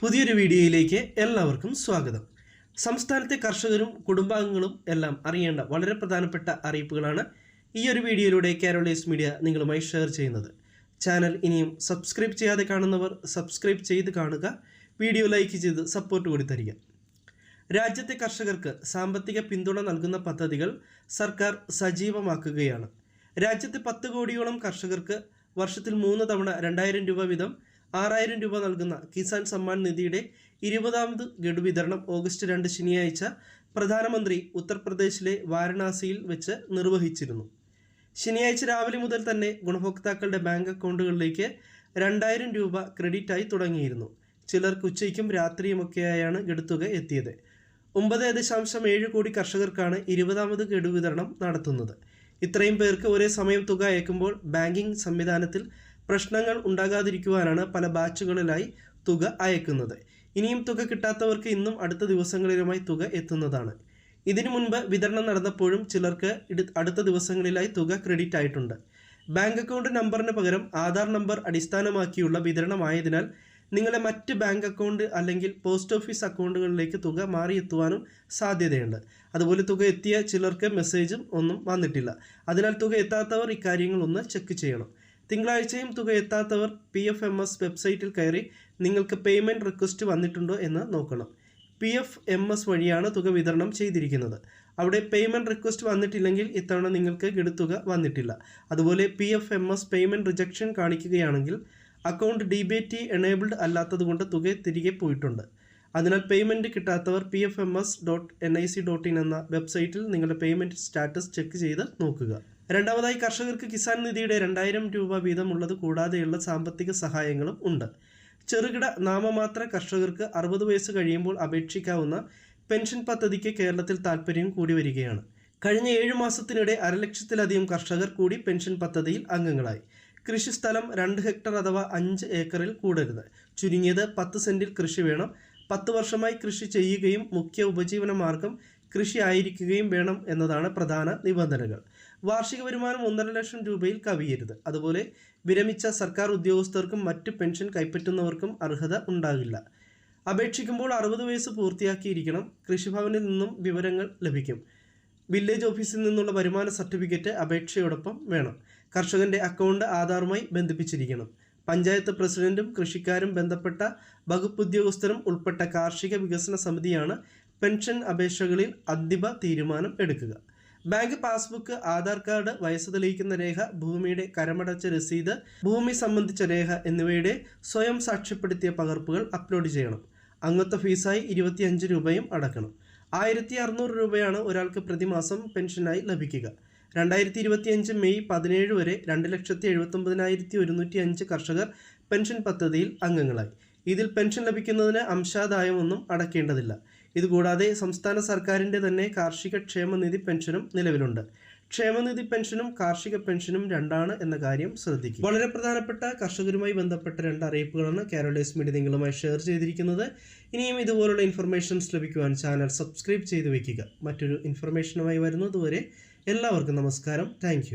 പുതിയൊരു വീഡിയോയിലേക്ക് എല്ലാവർക്കും സ്വാഗതം. സംസ്ഥാനത്തെ കർഷകരും കുടുംബാംഗങ്ങളും എല്ലാം അറിയേണ്ട വളരെ പ്രധാനപ്പെട്ട അറിയിപ്പുകളാണ് ഈ ഒരു വീഡിയോയിലൂടെ കേരളീസ് മീഡിയ നിങ്ങളുമായി ഷെയർ ചെയ്യുന്നത്. ചാനൽ ഇനിയും സബ്സ്ക്രൈബ് ചെയ്യാതെ കാണുന്നവർ സബ്സ്ക്രൈബ് ചെയ്ത് കാണുക വീഡിയോ ലൈക്ക് ചെയ്ത് സപ്പോർട്ട് കൂടി തരിക. രാജ്യത്തെ കർഷകർക്ക് സാമ്പത്തിക പിന്തുണ നൽകുന്ന പദ്ധതികൾ സർക്കാർ സജീവമാക്കുകയാണ്. രാജ്യത്തെ പത്ത് കോടിയോളം കർഷകർക്ക് വർഷത്തിൽ മൂന്ന് തവണ രണ്ടായിരം രൂപ വീതം ആറായിരം രൂപ നൽകുന്ന കിസാൻ സമ്മാൻ നിധിയുടെ ഇരുപതാമത് ഗഡു വിതരണം ഓഗസ്റ്റ് രണ്ട് ശനിയാഴ്ച പ്രധാനമന്ത്രി ഉത്തർപ്രദേശിലെ വാരണാസിയിൽ വെച്ച് നിർവഹിച്ചിരുന്നു. ശനിയാഴ്ച രാവിലെ മുതൽ തന്നെ ഗുണഭോക്താക്കളുടെ ബാങ്ക് അക്കൗണ്ടുകളിലേക്ക് രണ്ടായിരം രൂപ ക്രെഡിറ്റായി തുടങ്ങിയിരുന്നു. ചിലർക്ക് ഉച്ചയ്ക്കും രാത്രിയുമൊക്കെയായാണ് ഗഡുത്തുക എത്തിയത്. ഒമ്പത് ദശാംശം ഏഴ് കോടി കർഷകർക്കാണ് ഇരുപതാമത് ഗഡു വിതരണം നടത്തുന്നത്. ഇത്രയും പേർക്ക് ഒരേ സമയം തുക അയക്കുമ്പോൾ ബാങ്കിംഗ് സംവിധാനത്തിൽ പ്രശ്നങ്ങൾ ഉണ്ടാകാതിരിക്കുവാനാണ് പല ബാച്ചുകളിലായി തുക അയക്കുന്നത്. ഇനിയും തുക കിട്ടാത്തവർക്ക് ഇന്നും അടുത്ത ദിവസങ്ങളിലുമായി തുക എത്തുന്നതാണ്. ഇതിനു മുൻപ് വിതരണം നടന്നപ്പോഴും ചിലർക്ക് അടുത്ത ദിവസങ്ങളിലായി തുക ക്രെഡിറ്റ് ആയിട്ടുണ്ട്. ബാങ്ക് അക്കൗണ്ട് നമ്പറിന് പകരം ആധാർ നമ്പർ അടിസ്ഥാനമാക്കിയുള്ള വിതരണമായതിനാൽ നിങ്ങളെ മറ്റ് ബാങ്ക് അക്കൗണ്ട് അല്ലെങ്കിൽ പോസ്റ്റ് ഓഫീസ് അക്കൗണ്ടുകളിലേക്ക് തുക മാറിയെത്തുവാനും സാധ്യതയുണ്ട്. അതുപോലെ തുക എത്തിയ ചിലർക്ക് മെസ്സേജും ഒന്നും വന്നിട്ടില്ല. അതിനാൽ തുക എത്താത്തവർ ഇക്കാര്യങ്ങൾ ഒന്ന് ചെക്ക് ചെയ്യണം. തിങ്കളാഴ്ചയും തുക എത്താത്തവർ പി എഫ് എം എസ് വെബ്സൈറ്റിൽ കയറി നിങ്ങൾക്ക് പേയ്മെന്റ് റിക്വസ്റ്റ് വന്നിട്ടുണ്ടോ എന്ന് നോക്കണം. പി എഫ് എം എസ് വഴിയാണ് തുക വിതരണം ചെയ്തിരിക്കുന്നത്. അവിടെ പേയ്മെന്റ് റിക്വസ്റ്റ് വന്നിട്ടില്ലെങ്കിൽ ഇത്തവണ നിങ്ങൾക്ക് ഗഡുത്തുക വന്നിട്ടില്ല. അതുപോലെ P F M S payment rejection കാണിക്കുകയാണെങ്കിൽ account D B T enabled അല്ലാത്തതുകൊണ്ട് തുക തിരികെ പോയിട്ടുണ്ട്. അതിനാൽ payment കിട്ടാത്തവർ P F M S dot N I C dot in എന്ന വെബ്സൈറ്റിൽ നിങ്ങളുടെ പേയ്മെന്റ് സ്റ്റാറ്റസ് ചെക്ക് ചെയ്ത് നോക്കുക. രണ്ടാമതായി കർഷകർക്ക് കിസാൻ നിധിയുടെ രണ്ടായിരം രൂപ വീതമുള്ളത് കൂടാതെയുള്ള സാമ്പത്തിക സഹായങ്ങളും ഉണ്ട്. ചെറുകിട നാമമാത്ര കർഷകർക്ക് അറുപത് വയസ്സ് കഴിയുമ്പോൾ അപേക്ഷിക്കാവുന്ന പെൻഷൻ പദ്ധതിക്ക് കേരളത്തിൽ താൽപ്പര്യം കൂടി വരികയാണ്. കഴിഞ്ഞ ഏഴു മാസത്തിനിടെ അരലക്ഷത്തിലധികം കർഷകർ കൂടി പെൻഷൻ പദ്ധതിയിൽ അംഗങ്ങളായി. കൃഷിസ്ഥലം രണ്ട് ഹെക്ടർ അഥവാ അഞ്ച് ഏക്കറിൽ കൂടരുത്. ചുരുങ്ങിയത് പത്ത് സെന്റിൽ കൃഷി വേണം. പത്ത് വർഷമായി കൃഷി ചെയ്യുകയും മുഖ്യ ഉപജീവന മാർഗം കൃഷി ആയിരിക്കുകയും വേണം എന്നതാണ് പ്രധാന നിബന്ധനകൾ. വാർഷിക വരുമാനം ഒന്നര ലക്ഷം രൂപയിൽ കവിയരുത്. അതുപോലെ വിരമിച്ച സർക്കാർ ഉദ്യോഗസ്ഥർക്കും മറ്റ് പെൻഷൻ കൈപ്പറ്റുന്നവർക്കും അർഹത ഉണ്ടാകില്ല. അപേക്ഷിക്കുമ്പോൾ അറുപത് വയസ്സ് പൂർത്തിയാക്കിയിരിക്കണം. കൃഷിഭവനിൽ നിന്നും വിവരങ്ങൾ ലഭിക്കും. വില്ലേജ് ഓഫീസിൽ നിന്നുള്ള വരുമാന സർട്ടിഫിക്കറ്റ് അപേക്ഷയോടൊപ്പം വേണം. കർഷകന്റെ അക്കൗണ്ട് ആധാറുമായി ബന്ധിപ്പിച്ചിരിക്കണം. പഞ്ചായത്ത് പ്രസിഡന്റും കൃഷിക്കാരും ബന്ധപ്പെട്ട വകുപ്പ് ഉദ്യോഗസ്ഥരും ഉൾപ്പെട്ട കാർഷിക വികസന സമിതിയാണ് പെൻഷൻ അപേക്ഷകളിൽ അന്തിമ തീരുമാനം എടുക്കുക. ബാങ്ക് പാസ്ബുക്ക് ആധാർ കാർഡ് വയസ്സ് തെളിയിക്കുന്ന രേഖ ഭൂമിയുടെ കരമടച്ച രസീത് ഭൂമി സംബന്ധിച്ച രേഖ എന്നിവയുടെ സ്വയം സാക്ഷ്യപ്പെടുത്തിയ പകർപ്പുകൾ അപ്ലോഡ് ചെയ്യണം. അംഗത്വ ഫീസായി ഇരുപത്തിയഞ്ച് രൂപയും അടക്കണം. ആയിരത്തി അറുന്നൂറ് രൂപയാണ് ഒരാൾക്ക് പ്രതിമാസം പെൻഷനായി ലഭിക്കുക. രണ്ടായിരത്തി ഇരുപത്തിയഞ്ച് മെയ് പതിനേഴ് വരെ രണ്ട് ലക്ഷത്തി എഴുപത്തൊമ്പതിനായിരത്തി ഒരുന്നൂറ്റി അഞ്ച് കർഷകർ പെൻഷൻ പദ്ധതിയിൽ അംഗങ്ങളായി. ഇതിൽ പെൻഷൻ ലഭിക്കുന്നതിന് അംശാദായമൊന്നും അടക്കേണ്ടതില്ല. ഇതുകൂടാതെ സംസ്ഥാന സർക്കാരിന്റെ തന്നെ കാർഷിക ക്ഷേമനിധി പെൻഷനും നിലവിലുണ്ട്. ക്ഷേമനിധി പെൻഷനും കാർഷിക പെൻഷനും രണ്ടാണ് എന്ന കാര്യം ശ്രദ്ധിക്കുക. വളരെ പ്രധാനപ്പെട്ട കർഷകരുമായി ബന്ധപ്പെട്ട രണ്ട് അറിയിപ്പുകളാണ് കേരളീസ് മീഡിയ നിങ്ങളുമായി ഷെയർ ചെയ്തിരിക്കുന്നത്. ഇനിയും ഇതുപോലുള്ള ഇൻഫർമേഷൻസ് ലഭിക്കുവാൻ ചാനൽ സബ്സ്ക്രൈബ് ചെയ്ത് വയ്ക്കുക. മറ്റൊരു ഇൻഫർമേഷനുമായി വരുന്നതുവരെ എല്ലാവർക്കും നമസ്കാരം. താങ്ക്